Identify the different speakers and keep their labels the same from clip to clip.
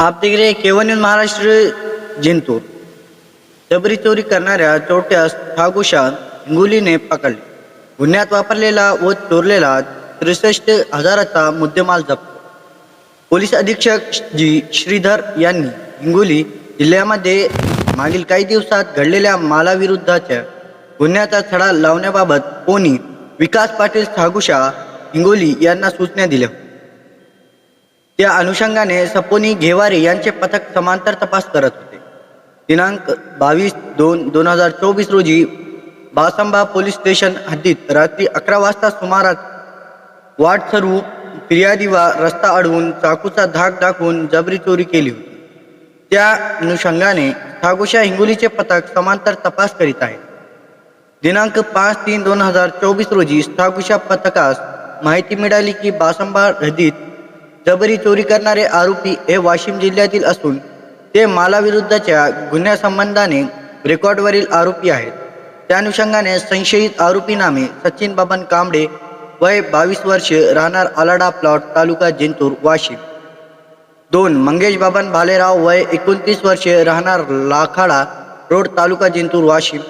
Speaker 1: आप देख केवन महाराष्ट्र जिंतूर। जबरी चोरी करणाऱ्या चोरट्यास ठागुशा हिंगोलीने पकडले. गुन्ह्यात वापरलेला व चोरलेला त्रेसष्ट हजाराचा मुद्देमाल जप्त. पोलीस अधीक्षक जी श्रीधर यांनी हिंगोली जिल्ह्यामध्ये मागील काही दिवसात घडलेल्या मालाविरुद्धाच्या गुन्ह्याचा छडा लावण्याबाबत कोणी विकास पाटील ठागुशा हिंगोली यांना सूचना दिल्या होत्या. त्या अनुषंगाने सपोनी घेवारे यांचे पथक समांतर तपास करत होते. दिनांक बावीस दोन दोन हजार चोवीस रोजी बासंबा पोलीस स्टेशन हद्दीत रात्री अकरा वाजता सुमारास वाट सरू फिर्यादीवा रस्ता अडवून चाकूचा धाक दाखवून जबरी चोरी केली होती. त्या अनुषंगाने ठागुशा हिंगोलीचे पथक समांतर तपास करीत आहे दिनांक पाच तीन दोन हजार चोवीस रोजी ठागुशा पथकास माहिती मिळाली की बासंबा हद्दीत जबरी चोरी करणारे आरोपी हे वाशिम जिल्ह्यातील असून ते मालाविरुद्धच्या गुन्ह्यासंबंधाने रेकॉर्डवरील आरोपी आहेत. त्या अनुषंगाने संशयित आरोपी नामे सचिन बाबन कांबडे वय बावीस वर्षे राहणार आलाडा प्लॉट तालुका जिंतूर वाशिम. दोन मंगेश बाबन भालेराव वय एकोणतीस वर्षे राहणार लाखाडा रोड तालुका जिंतूर वाशिम.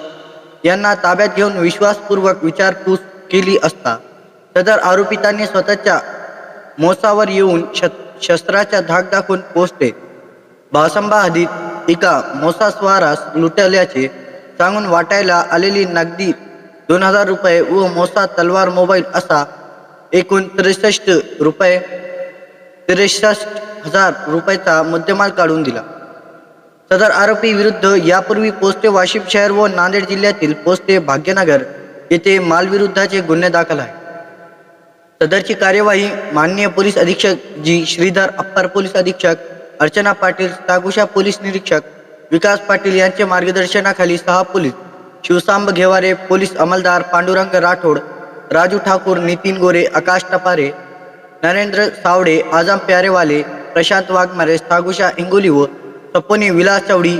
Speaker 1: यांना ताब्यात घेऊन विश्वासपूर्वक विचारपूस केली असता सदर आरोपितांनी स्वतःच्या मोसावर येऊन शत शस्त्राच्या धाक दाखवून पोचते. बासंबा हदीत एका मोसास्वारास लुटल्याचे सांगून वाटायला आलेली नगदी दोन हजार रुपये व मोसा तलवार मोबाईल असा एकूण त्रेसष्ट रुपये त्रेसष्ट हजार रुपयाचा मुद्देमाल काढून दिला. सदर आरोपी विरुद्ध यापूर्वी पोस्टे वाशिम शहर व नांदेड जिल्ह्यातील पोस्टे भाग्यनगर येथे मालविरुद्धाचे गुन्हे दाखल आहे सदरची कार्यवाही माननीय पोलीस अधीक्षक जी श्रीधर अप्पर पोलीस अधीक्षक अर्चना पाटील तागुशा पोलीस निरीक्षक विकास पाटील यांचे मार्गदर्शनाखाली सहा पोलीस शिवसांब घेवारे पोलीस अंमलदार पांडुरंग राठोड राजू ठाकूर नितीन गोरे आकाश टपारे नरेंद्र सावडे आजम प्यारेवाले प्रशांत वाघमारे तागुशा इंगोली व सपोनी विलास चवडी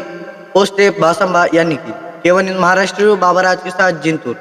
Speaker 1: पोस्टे बासंबा यांनी केली. केवळ महाराष्ट्र बाबराज किसा जिंतूर.